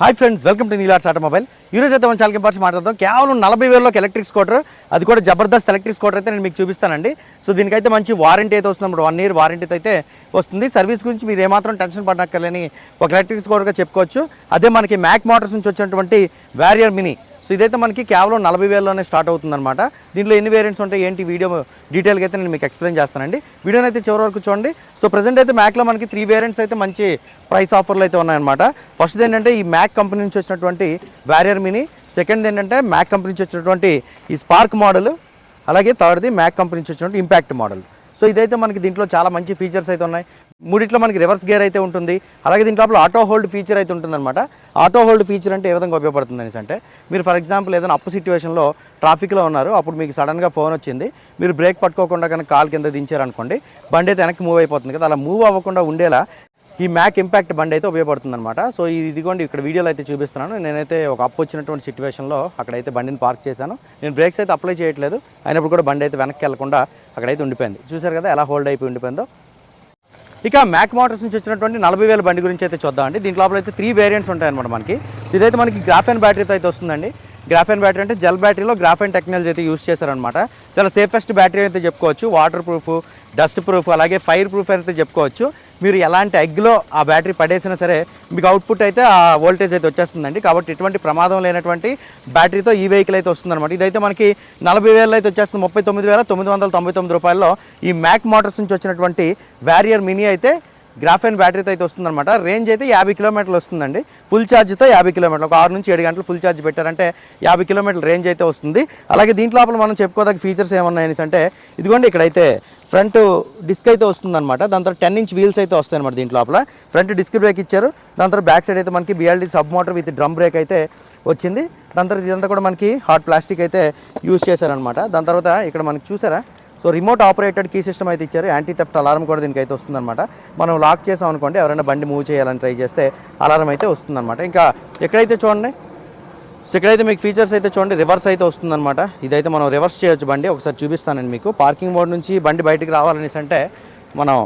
Hi friends welcome to నీలాట్స్ automobile ఈరోజు అయితే మనం చాలా ఇంపార్ట్స్ మాట్లాడదాం. కేవలం నలభై వేలలోకి ఎలక్ట్రిక్ స్కూటర్ అది కూడా జబర్దస్త్ ఎలక్ట్రిక్ స్కూటర్ అయితే నేను మీకు చూపిస్తానండి. సో దీనికైతే మంచి వారంటీ అయితే వస్తుంది. వన్ ఇయర్ వారంటీ అయితే వస్తుంది. సర్వీస్ గురించి మీరు ఏమాత్రం టెన్షన్ పడక్కర్లేని ఒక ఎలక్ట్రిక్ స్కూటర్గా చెప్పుకోవచ్చు. అదే మనకి మ్యాక్ మోటార్స్ నుంచి వచ్చినటువంటి వారియర్ మినీ సో ఇదైతే మనకి కేవలం నలభై వేలలోనే స్టార్ట్ అవుతుందన్నమాట. దీంట్లో ఎన్ని వేరియంట్స్ ఉంటాయి ఏంటి వీడియో డీటెయిల్గా అయితే నేను మీకు ఎక్స్ప్లెయిన్ చేస్తానండి. వీడియోని అయితే చివరి వరకు చూడండి. సో ప్రజెంట్ అయితే మ్యాక్లో మనకి త్రీ వేరియంట్స్ అయితే మంచి ప్రైస్ ఆఫర్లు అయితే ఉన్నాయన్నమాట. ఫస్ట్ ఏంటంటే ఈ మ్యాక్ కంపెనీ నుంచి వచ్చినటువంటి వ్యారియర్ మినీ సెకండ్ ఏంటంటే మ్యాక్ కంపెనీ నుంచి వచ్చినటువంటి ఈ స్పార్క్ మోడల్ అలాగే థర్డ్ది మ్యాక్ కంపెనీ నుంచి వచ్చినటువంటి ఇంపాక్ట్ మోడల్ సో ఇదైతే మనకి దీంట్లో చాలా మంచి ఫీచర్స్ అయితే ఉన్నాయి. మూడిట్లో మనకి రివర్స్ గేర్ అయితే ఉంటుంది. అలాగే దీంట్లో ఆటో హోల్డ్ ఫీచర్ అయితే ఉంటుందన్నమాట. ఆటో హోల్డ్ ఫీచర్ అంటే ఏ విధంగా ఉపయోగపడుతుంది అనేసి అంటే మీరు ఫర్ ఎగ్జాంపుల్ ఏదైనా అప్పు సిచ్యువేషన్లో ట్రాఫిక్లో ఉన్నారు అప్పుడు మీకు సడన్గా ఫోన్ వచ్చింది మీరు బ్రేక్ పట్టుకోకుండా కనుక కాల్ కింద దించారనుకోండి బండి అయితే వెనక్కి మూవ్ అయిపోతుంది కదా అలా మూవ్ అవ్వకుండా ఉండేలా ఈ మ్యాక్ ఇంపాక్ట్ బండి అయితే ఉపయోగపడుతుంది అనమాట సో ఇది ఇదిగోండి ఇక్కడ వీడియోలో అయితే చూపిస్తున్నాను. నేనైతే ఒక అప్పు వచ్చినటువంటి సిచ్యువేషన్లో అక్కడైతే బండిని పార్క్ చేశాను. నేను బ్రేక్స్ అయితే అప్లై చేయట్లేదు. అయినప్పుడు కూడా బండి అయితే వెనక్కి వెళ్ళకుండా అక్కడైతే ఉండిపోయింది. చూశారు కదా ఎలా హోల్డ్ అయిపోయి ఉండిపోయిందో. ఇక మ్యాక్ మోటార్స్ నుంచి వచ్చినటువంటి నలభై వేల బండి గురించి అయితే చూద్దామండి దీంట్లో లోపల అయితే త్రీ వేరియంట్స్ ఉంటాయన్నమాట మనకి. సో ఇదైతే మనకి గ్రాఫెన్ బ్యాటరీతో అయితే వస్తుందండి. గ్రాఫెన్ బ్యాటరీ అంటే జెల్ బ్యాటరీలో గ్రాఫెన్ టెక్నాలజీ అయితే యూస్ చేశారనమాట చాలా సేఫెస్ట్ బ్యాటరీ అయితే చెప్పుకోవచ్చు. వాటర్ ప్రూఫ్ డస్ట్ ప్రూఫ్ అలాగే ఫైర్ ప్రూఫ్ అయితే చెప్పుకోవచ్చు. మీరు ఎలాంటి ఎగ్లో ఆ బ్యాటరీ పడేసినా సరే మీకు అవుట్పుట్ అయితే ఆ వోల్టేజ్ అయితే వచ్చేస్తుందండి. కాబట్టి ఇటువంటి ప్రమాదం లేనటువంటి బ్యాటరీతో ఈ వెహికల్ అయితే వస్తుందన్నమాట. ఇదైతే మనకి నలభై వేలు అయితే వచ్చేస్తుంది. ముప్పై తొమ్మిది వేల తొమ్మిది వందల తొంభై తొమ్మిది రూపాయల్లో ఈ మ్యాక్ మోటార్స్ నుంచి వచ్చినటువంటి వ్యారియర్ మినీ అయితే గ్రాఫైన్ బ్యాటరీతో అయితే వస్తుందన్నమాట. రేంజ్ అయితే యాభై కిలోమీటర్లు వస్తుందండి. ఫుల్ ఛార్జ్తో యాభై కిలోమీటర్లు. ఒక ఆరు నుంచి ఏడు గంటలు ఫుల్ ఛార్జ్ పెట్టారంటే యాభై కిలోమీటర్ల రేంజ్ అయితే వస్తుంది. అలాగే దీంట్లో మనం చెప్పుకోదగ్గ ఫీచర్స్ ఏమన్నాయని అంటే ఇదిగోండి ఇక్కడైతే ఫ్రంట్ డిస్క్ అయితే వస్తుందన్నమాట. దాని తర్వాత టెన్ ఇంచ్ వీల్స్ అయితే వస్తాయి అనమాట దీంట్లో లోపల. ఫ్రంట్ డిస్క్ బ్రేక్ ఇచ్చారు. దాని తర్వాత బ్యాక్ సైడ్ అయితే మనకి BLD sub motor with drum brake అయితే వచ్చింది. దాని తర్వాత ఇదంతా కూడా మనకి హాట్ ప్లాస్టిక్ అయితే యూస్ చేశారనమాట దాని తర్వాత ఇక్కడ మనకి చూసారా? So remote operated key system అయితే ఇచ్చారు. యాంటీ థెఫ్ట్ అలారం కూడా దీనికి అయితే వస్తుందన్నమాట. మనం లాక్ చేసాం అనుకోండి ఎవరైనా బండి మూవ్ చేయాలని ట్రై చేస్తే అలారం అయితే వస్తుందన్నమాట. ఇంకా ఎక్కడైతే చూడండి సో ఇక్కడైతే మీకు ఫీచర్స్ అయితే చూడండి రివర్స్ అయితే వస్తుందన్నమాట. ఇదైతే మనం రివర్స్ చేయొచ్చు బండి. ఒకసారి చూపిస్తానండి మీకు. పార్కింగ్ మోడ్ నుంచి బండి బయటికి రావాలనేసి అంటే మనం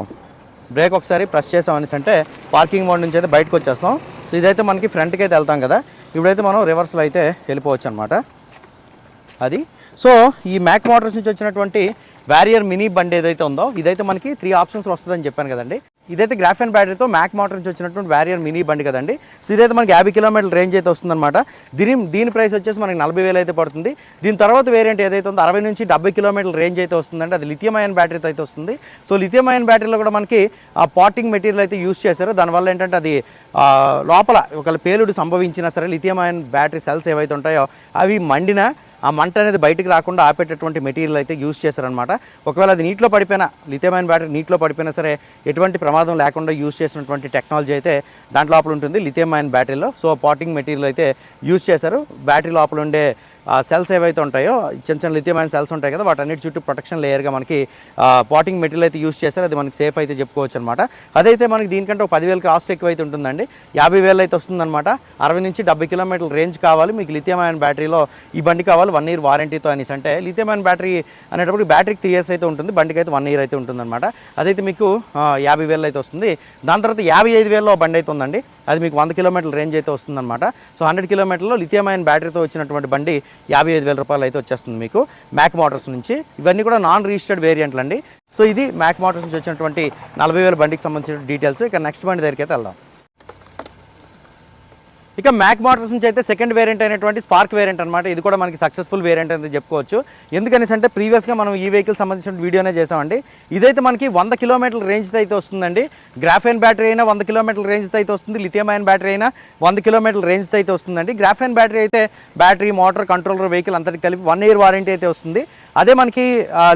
బ్రేక్ ఒకసారి ప్రెస్ చేసామనేసి అంటే పార్కింగ్ మోడ్ నుంచి అయితే బయటకు వచ్చేస్తాం. సో ఇదైతే మనకి ఫ్రంట్కి అయితే వెళ్తాం కదా. ఇప్పుడైతే మనం రివర్స్లో అయితే వెళ్ళిపోవచ్చు అనమాట అది. సో ఈ మ్యాక్ మోటార్స్ నుంచి వచ్చినటువంటి వ్యారియర్ మినీ బండి ఏదైతే ఉందో ఇదైతే మనకి త్రీ ఆప్షన్స్ వస్తుందని చెప్పాను కదండి. ఇదైతే గ్రాఫియన్ బ్యాటరీతో మ్యాక్ మోటర్ నుంచి వచ్చినటువంటి వ్యారియర్ మినీ బండి కదండి. సో ఇదైతే మనకి యాభై కిలోమీటర్ల రేంజ్ అయితే వస్తుందన్నమాట. దీని దీని ప్రైస్ వచ్చేసి మనకి నలభై వేలు అయితే పడుతుంది. దీని తర్వాత వేరియంట్ ఏదైతే ఉందో అరవై నుంచి డెబ్బై కిలోమీటర్ల రేంజ్ అయితే వస్తుందండి. అది లిథియం అయన్ బ్యాటరీతో అయితే వస్తుంది. సో లిథియం అయన్ బ్యాటరీలో కూడా మనకి ఆ పాటింగ్ మెటీరియల్ అయితే యూస్ చేశారు. దానివల్ల ఏంటంటే అది లోపల ఒకవేళ పేలుడు సంభవించినా సరే లిథియం అయన్ బ్యాటరీ సెల్స్ ఏవైతే ఉంటాయో అవి మండినా ఆ మంట అనేది బయటకు రాకుండా ఆపేటటువంటి మెటీరియల్ అయితే యూస్ చేశారనమాట ఒకవేళ అది నీటిలో పడిపోయినా లిథియమైన బ్యాటరీ నీటిలో పడిపోయినా సరే ఎటువంటి ప్రమాదం లేకుండా యూస్ చేసినటువంటి టెక్నాలజీ అయితే దాంట్లో లోపల ఉంటుంది లిథియం బ్యాటరీలో. సో పాటింగ్ మెటీరియల్ అయితే యూస్ చేశారు. బ్యాటరీ లోపల ఉండే సెల్స్ ఏవైతే ఉంటాయో చిన్న చిన్న లిథియమైన సెల్స్ ఉంటాయి కదా వాటన్నిటి చుట్టూ ప్రొటెక్షన్ లేయర్గా మనకి పాటింగ్ మెటీరియల్ అయితే యూస్ చేస్తారు అది మనకి సేఫ్ అయితే చెప్పుకోవచ్చు అనమాట అదైతే మనకి దీనికంటే ఒక పదివేల కాస్ట్ ఎక్కువ అయితే ఉంటుందండి. యాభై వేలు అయితే వస్తుందన్నమాట అరవై నుంచి డెబ్బై కిలోమీటర్ల రేంజ్ కావాలి. మీకు లిథియం అయన్ బ్యాటరీలో ఈ బండి కావాలి వన్ ఇయర్ వారంటీతో అనేసి. అంటే లిథియం అయన్ బ్యాటరీ అనేటప్పుడు బ్యాటరీకి త్రీ ఇయర్స్ అయితే ఉంటుంది. బండికి అయితే వన్ ఇయర్ అయితే ఉంటుందన్నమాట అదైతే మీకు యాభై వేలు అయితే వస్తుంది. దాని తర్వాత యాభై ఐదు వేలలో బండి అయితే ఉందండి. అది మీకు వంద కిలోమీటర్ల రేంజ్ అయితే వస్తుందన్నమాట సో హండ్రెడ్ కిలోమీటర్లో లిథియం అయన్ బ్యాటరీతో వచ్చినటువంటి బండి యాభై ఐదు వేల రూపాయలు అయితే వచ్చేస్తుంది మీకు మ్యాక్ మోటార్స్ నుంచి. ఇవన్నీ కూడా నాన్ రిజిస్టర్డ్ వేరియంట్లు అండి సో ఇది మ్యాక్ మోటార్స్ నుంచి వచ్చినటువంటి నలభై వేల బండికి సంబంధించిన డీటెయిల్స్ ఇక నెక్స్ట్ బండి దగ్గరికి అయితే వెళ్దాం. ఇక మ్యాక్ మోటార్స్ నుంచి అయితే సెకండ్ వేరియంట్ అయినటువంటి స్పార్క్ వేరియంట్ అనమాట ఇది కూడా మనకి సక్సెస్ఫుల్ వేరియంట్ అని చెప్పుకోవచ్చు. ఎందుకనేసి అంటే ప్రీవియస్గా మనం ఈ వెహికల్ సంబంధించిన వీడియోనే చేసామండి ఇదైతే మనకి వంద కిలోమీటర్ల రేంజ్తో అయితే వస్తుందండి. గ్రాఫైన్ బ్యాటరీ అయినా వంద కిలోమీటర్ల రేంజ్తో అయితే వస్తుంది. లిథియం అయన్ బ్యాటరీ అయినా వంద కిలోమీటర్ల రేంజ్తో అయితే వస్తుందండి. గ్రాఫైన్ బ్యాటరీ అయితే బ్యాటరీ మోటార్ కంట్రోలర్ వెహికల్ అంతటి కలిపి వన్ ఇయర్ వారంటీ అయితే వస్తుంది. అదే మనకి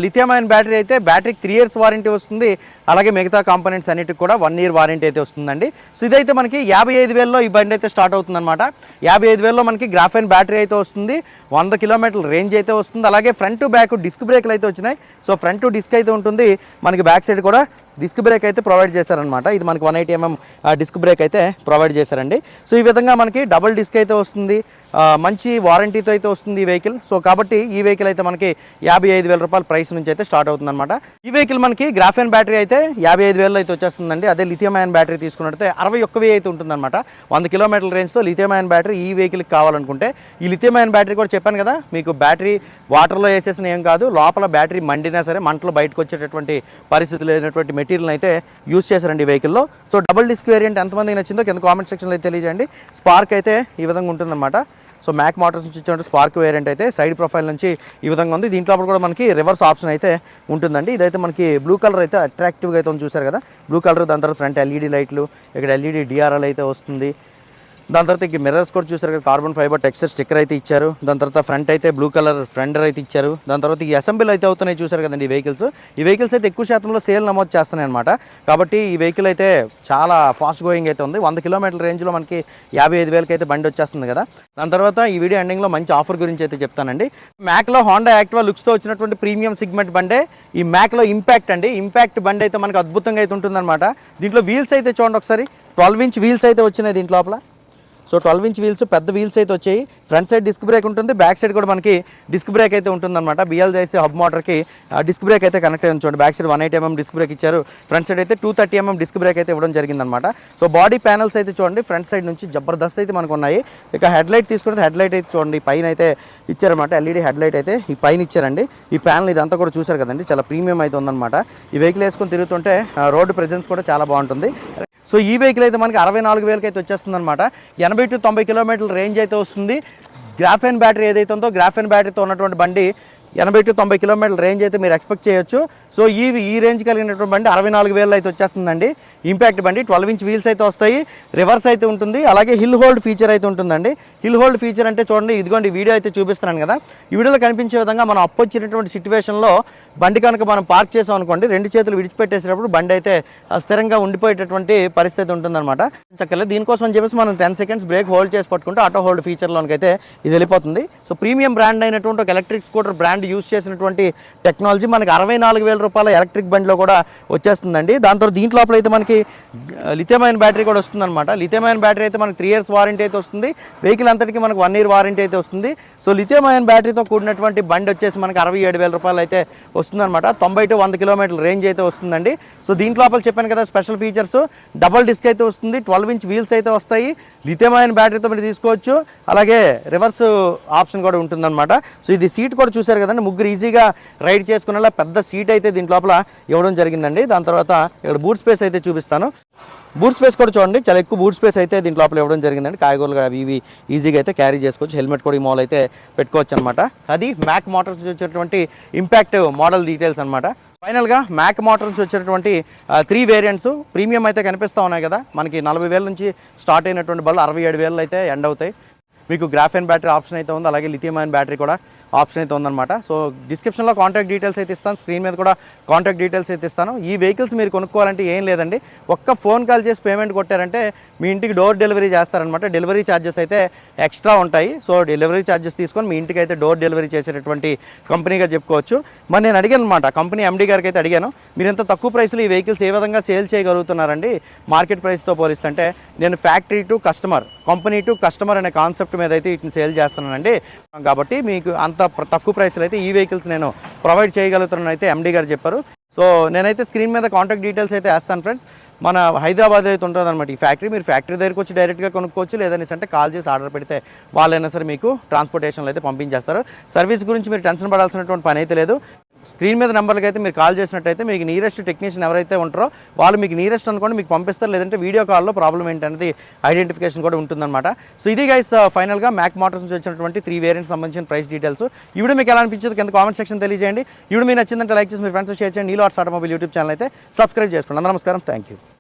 లిథియం అయన్ బ్యాటరీ అయితే బ్యాటరీకి త్రీ ఇయర్స్ వారంటీ వస్తుంది. అలాగే మిగతా కాంపోనెంట్స్ అన్నిటికి కూడా వన్ ఇయర్ వారంటీ అయితే వస్తుందండి. సో ఇదైతే మనకి యాభై ఐదు వేలలో ఈ బండి అయితే స్టార్ట్ అవుతుంది అవుతుందన్నమాట యాభై ఐదు వేలలో మనకి గ్రాఫైన్ బ్యాటరీ అయితే వస్తుంది. వంద కిలోమీటర్ల రేంజ్ అయితే వస్తుంది. అలాగే ఫ్రంట్ బ్యాక్ డిస్క్ బ్రేక్లు అయితే వచ్చినాయి. సో ఫ్రంట్ డిస్క్ అయితే ఉంటుంది. మనకి బ్యాక్ సైడ్ కూడా డిస్క్ బ్రేక్ అయితే ప్రొవైడ్ చేశారనమాట ఇది మనకి one eighty MM disc brake అయితే ప్రొవైడ్ చేశారండి. సో ఈ విధంగా మనకి డబుల్ డిస్క్ అయితే వస్తుంది. మంచి వారంటీతో అయితే వస్తుంది ఈ వెహికల్. సో కాబట్టి ఈ వెహికల్ అయితే మనకి యాభై ఐదు వేల రూపాయల ప్రైస్ నుంచి అయితే స్టార్ట్ అవుతుందన్నమాట. ఈ వెహికల్ మనకి గ్రాఫెన్ బ్యాటరీ అయితే యాభై ఐదు వేలు అయితే వచ్చేస్తుందండి. అదే లిథియం అయన్ బ్యాటరీ తీసుకున్నట్టే అరవై ఒక్క వెయ్యి అయితే ఉంటుందన్నమాట. వంద కిలోమీటర్ల రేంజ్తో లిథియం అయన్ బ్యాటరీ ఈ వెహికల్కి కావాలనుకుంటే. ఈ లిథియం అయన్ బ్యాటరీ కూడా చెప్పాను కదా మీకు బ్యాటరీ వాటర్లో వేసేసిన ఏం కాదు లోపల బ్యాటరీ మండినా సరే మంటలు బయటకు వచ్చేటటువంటి పరిస్థితి లేనటువంటి మెటీరియల్ అయితే యూస్ చేశారండి ఈ వెహికల్లో. సో డబుల్ డిస్క్ వేరియంట్ ఎంతమందికి నచ్చిందో కింద కామెంట్ సెక్షన్లో అయితే తెలియజేయండి. స్పార్క్ అయితే ఈ విధంగా ఉంటుందన్నమాట. సో మ్యాక్ మోటార్స్ నుంచి ఇచ్చినట్టు స్పార్క్ వేరియంట్ అయితే సైడ్ ప్రొఫైల్ నుంచి ఈ విధంగా ఉంది. దీంట్లో కూడా మనకి రివర్స్ ఆప్షన్ అయితే ఉంటుందండి. ఇదైతే మనకి బ్లూ కలర్ అయితే అట్రాక్టివ్గా అయితే ఉంది చూసారు కదా. బ్లూ కలర్ దాని తర్వాత ఫ్రంట్ ఎల్ఈడి లైట్లు ఇక్కడ ఎల్ఈడి డిఆర్ఎల్ అయితే వస్తుంది. దాని తర్వాత ఇక మిర్రర్స్ కూడా చూసారు కదా కార్బన్ ఫైబర్ టెక్స్చర్ స్టిక్కర్ అయితే ఇచ్చారు. దాని తర్వాత ఫ్రంట్ అయితే బ్లూ కలర్ ఫ్రండర్ అయితే ఇచ్చారు. దాని తర్వాత ఈ అసెంబ్లీ అయితే అవుతున్నాయి చూసారు కదండి ఈ వెహికల్స్ ఈ వెహికల్స్ అయితే ఎక్కువ శాతంలో సేల్ నమోదు చేస్తున్నాయి అనమాట కాబట్టి ఈ వెహికల్ అయితే చాలా ఫాస్ట్ గోయింగ్ అయితే ఉంది. వంద కిలోమీటర్ల రేంజ్లో మనకి యాభై ఐదు వేలకి అయితే బండి వచ్చేస్తుంది కదా. దాని తర్వాత ఈ వీడియో ఎండింగ్లో మంచి ఆఫర్ గురించి అయితే చెప్తానండి. మ్యాక్లో హోండా యాక్టివా లుక్స్తో వచ్చినటువంటి ప్రీమియం సిగ్మెంట్ బండే. ఈ మ్యాక్లో ఇంపాక్ట్ అండి. ఇంపాక్ట్ బండి అయితే మనకు అద్భుతంగా అయితే ఉంటుందన్నమాట. దీంట్లో వీల్స్ అయితే చూడండి ఒకసారి. ట్వెల్వ్ ఇంచ్ వీల్స్ అయితే వచ్చినాయి దీంట్లోపల సో ట్వెల్వ్ ఇంచ్ వీల్స్ పెద్ద వీల్స్ అయితే వచ్చాయి. ఫ్రంట్ సైడ్ డిస్క్ బ్రేక్ ఉంటుంది బ్యాక్ సైడ్ కూడా మనకి డిస్క్ బ్రేక్ అయితే ఉంటుందన్నమాట. బిఎల్ చేసి హబ్ మోటార్కి డిస్క్ బ్రేక్ అయితే కనెక్ట్ అయ్యి చూడండి. Back side one eight mm disc brake ఇచ్చారు. ఫ్రంట్ సైడ్ అయితే two thirty MM disc brake అయితే ఇవ్వడం జరిగిందనమాట సో బాడీ ప్యానల్స్ అయితే చూడండి ఫ్రంట్ సైడ్ నుంచి జబర్దస్త్ అయితే మనకు ఉన్నాయి. ఇక హెడ్ లైట్ తీసుకుంటే హెడ్ లైట్ అయితే చూడండి పైన అయితే ఇచ్చారనమాట ఎల్ఈడి హెడ్ లైట్ అయితే ఈ పైన ఇచ్చారండి. ఈ ప్యానల్ ఇదంతా కూడా చూసారు కదండి చాలా ప్రీమియం అయితే ఉందన్నమాట. ఈ వెహికల్ వేసుకొని తిరుగుతుంటే రోడ్డు ప్రెజెన్స్ కూడా చాలా బాగుంటుంది. సో ఈ వెహికల్ అయితే మనకి అరవై నాలుగు వేలకి అయితే వచ్చేస్తుంది అనమాట ఎనభై టు తొంభై కిలోమీటర్ల రేంజ్ అయితే వస్తుంది. గ్రాఫెన్ బ్యాటరీ ఏదైతే ఉందో గ్రాఫెన్ బ్యాటరీతో ఉన్నటువంటి బండి ఎనభై టు తొంభై కిలోమీటర్ల రేంజ్ అయితే మీరు ఎక్స్పెక్ట్ చేయొచ్చు. సో ఈ ఈ రేంజ్ కలిగినటువంటి బండి అరవై నాలుగు వేలు అయితే వచ్చేస్తుందండి. ఇంపాక్ట్ బండి ట్వెల్వ్ ఇంచ్ వీల్స్ అయితే వస్తాయి. రివర్స్ అయితే ఉంటుంది. అలాగే హిల్ హోల్డ్ ఫీచర్ అయితే ఉంటుందండి. హిల్ హోల్డ్ ఫీచర్ అంటే చూడండి ఇదిగోండి వీడియో అయితే చూపిస్తున్నాను కదా. ఈ వీడియోలో కనిపించే విధంగా మనం అప్పొచ్చినటువంటి సిచ్యువేషన్లో బండి కనుక మనం పార్క్ చేసాం అనుకోండి రెండు చేతులు విడిచిపెట్టేసేటప్పుడు బండి అయితే స్థిరంగా ఉండిపోయేటటువంటి పరిస్థితి ఉంటుందన్నమాట. చక్కగా దీనికోసం చెప్పేసి మనం టెన్ సెకండ్స్ బ్రేక్ హోల్డ్ చేసి పట్టుకుంటే ఆటో హోల్డ్ ఫీచర్లోనికి అయితే ఇది వెళ్ళిపోతుంది. సో ప్రీమియం బ్రాండ్ అయినటువంటి ఒక ఎలక్ట్రిక్ స్కూటర్ బ్రాండ్ యూస్ చేసినటువంటి టెక్నాలజీ మనకి అరవై నాలుగు వేల రూపాయల ఎలక్ట్రిక్ బండిలో కూడా వచ్చేస్తుందండి. దాని తర్వాత దీంట్లో లోపల అయితే మనకి లిథియమైన బ్యాటరీ కూడా వస్తుందన్నమాట. లిథియమైన బ్యాటరీ అయితే మనకి త్రీ ఇయర్స్ వారంటీ అయితే వస్తుంది. వెహికల్ అంతటికి మనకు వన్ ఇయర్ వారంటీ అయితే వస్తుంది. సో లిథియం బ్యాటరీతో కూడినటువంటి బండి వచ్చేసి మనకి అరవై ఏడు వేల రూపాయలు అయితే వస్తుందన్నమాట. తొంభై టు వంద కిలోమీటర్ల రేంజ్ అయితే వస్తుందండి. సో దీంట్లో లోపల చెప్పాను కదా స్పెషల్ ఫీచర్స్. డబల్ డిస్క్ అయితే వస్తుంది ట్వెల్వ్ ఇంచ్ వీల్స్ అయితే వస్తాయి. లిథియం బ్యాటరీతో మీరు తీసుకోవచ్చు. అలాగే రివర్స్ ఆప్షన్ కూడా ఉంటుందన్నమాట. సో ఇది సీట్ కూడా చూశారు కదండి ముగ్గురు ఈజీగా రైడ్ చేసుకునేలా పెద్ద సీట్ అయితే దీంట్లో లోపల ఇవ్వడం జరిగిందండి. దాని తర్వాత ఇక్కడ బూట్ స్పేస్ అయితే చూపిస్తాను. బూట్ స్పేస్ కూడా చూడండి. చాలా ఎక్కువ బూట్ స్పేస్ అయితే దీంట్లో లోపల ఇవ్వడం జరిగిందండి. కాయగూరలు అవి ఇవి ఈజీగా అయితే క్యారీ చేసుకోవచ్చు. హెల్మెట్ కూడా ఈ మోడల్ అయితే పెట్టుకోవచ్చు అనమాట అది మ్యాక్ మోటార్స్ వచ్చేటువంటి ఇంపాక్ట్ మోడల్ డీటెయిల్స్ అనమాట ఫైనల్గా మ్యాక్ మోటార్ నుంచి వచ్చేటటువంటి త్రీ వేరియంట్స్ ప్రీమియం అయితే కనిపిస్తూ ఉన్నాయి కదా. మనకి నలభై వేల నుంచి స్టార్ట్ అయినటువంటి బళ్ళు అరవై ఏడు వేలు అయితే ఎండ్ అవుతాయి. మీకు గ్రాఫెన్ బ్యాటరీ ఆప్షన్ అయితే ఉంది అలాగే లిథియం అయన్ బ్యాటరీ కూడా ఆప్షన్ అయితే ఉందన్నమాట. సో డిస్క్రిప్షన్లో కాంటాక్ట్ డీటెయిల్స్ అయితే ఇస్తాను స్క్రీన్ మీద కూడా కాంటాక్ట్ డీటెయిల్స్ అయితే ఇస్తాను. ఈ వెహికల్స్ మీరు కొనుక్కోవాలంటే ఏం లేదండి ఒక్క ఫోన్ కాల్ చేసి పేమెంట్ కొట్టారంటే మీ ఇంటికి డోర్ డెలివరీ చేస్తారనమాట డెలివరీ ఛార్జెస్ అయితే ఎక్స్ట్రా ఉంటాయి. సో డెలివరీ ఛార్జెస్ తీసుకొని మీ ఇంటికి అయితే డోర్ డెలివరీ చేసేటటువంటి కంపెనీగా చెప్పుకోవచ్చు. మరి నేను అడిగాను అనమాట కంపెనీ ఎండీ గారికి అయితే అడిగాను మీరు ఇంత తక్కువ ప్రైస్లో ఈ వెహికల్స్ ఏ విధంగా సేల్ చేయగలుగుతున్నారండి? మార్కెట్ ప్రైస్తో పోలిస్తే అంటే నేను factory to customer company to customer అనే కాన్సెప్ట్ మీద అయితే వీటిని సేల్ చేస్తున్నానండి. కాబట్టి మీకు అంత తక్కువ ప్రైస్లో అయితే ఈ వెహికల్స్ నేను ప్రొవైడ్ చేయగలుగుతున్నాను అయితే ఎండీ గారు చెప్పారు. సో నేనైతే స్క్రీన్ మీద కాంటాక్ట్ డీటెయిల్స్ అయితే వేస్తాను ఫ్రెండ్స్. మన హైదరాబాద్ అయితే ఉంటుంది అనమాట ఈ ఫ్యాక్టరీ. మీరు ఫ్యాక్టరీ దగ్గరికి వచ్చి డైరెక్ట్గా కొనుక్కోవచ్చు లేదని అంటే కాల్ చేసి ఆర్డర్ పెడితే వాళ్ళైనా సరే మీకు ట్రాన్స్పోర్టేషన్లో అయితే పంపించేస్తారు. సర్వీస్ గురించి మీరు టెన్షన్ పడాల్సినటువంటి పని అయితే లేదు. స్క్రీన్ మీద నెంబర్కి అయితే మీరు కాల్ చేసినట్టయితే మీకు నీరెస్ట్ టెక్నీషియన్ ఎవరైతే ఉంటారో వాళ్ళు మీకు నీరెస్ట్ అనుకోండి మీకు పంపిస్తారు. లేదంటే వీడియో కాల్లో ప్రాబ్లం ఏంటనేది ఐడెంటిఫికేషన్ కూడా ఉంటుందన్నమాట. సో ఇది గైస్ ఫైనల్గా మ్యాక్ మోటార్స్ నుంచి వచ్చినటువంటి త్రీ వేరియంట్ సంబంధించిన ప్రైస్ డీటెయిల్స్ ఇవి మీకు ఎలా అనిపించింది కింద కామెంట్ సెక్షన్ తెలియజేయండి. ఇవి మీ నచ్చిందంటే లైక్ చేసి మీ ఫ్రెండ్స్ షేర్ చేయండి. నీలో ఆర్ట్స్ ఆటోమొబైల్ యూట్యూబ్ ఛానల్ అయితే సబ్స్క్రైబ్ చేసుకోండి. నమస్కారం. Thank you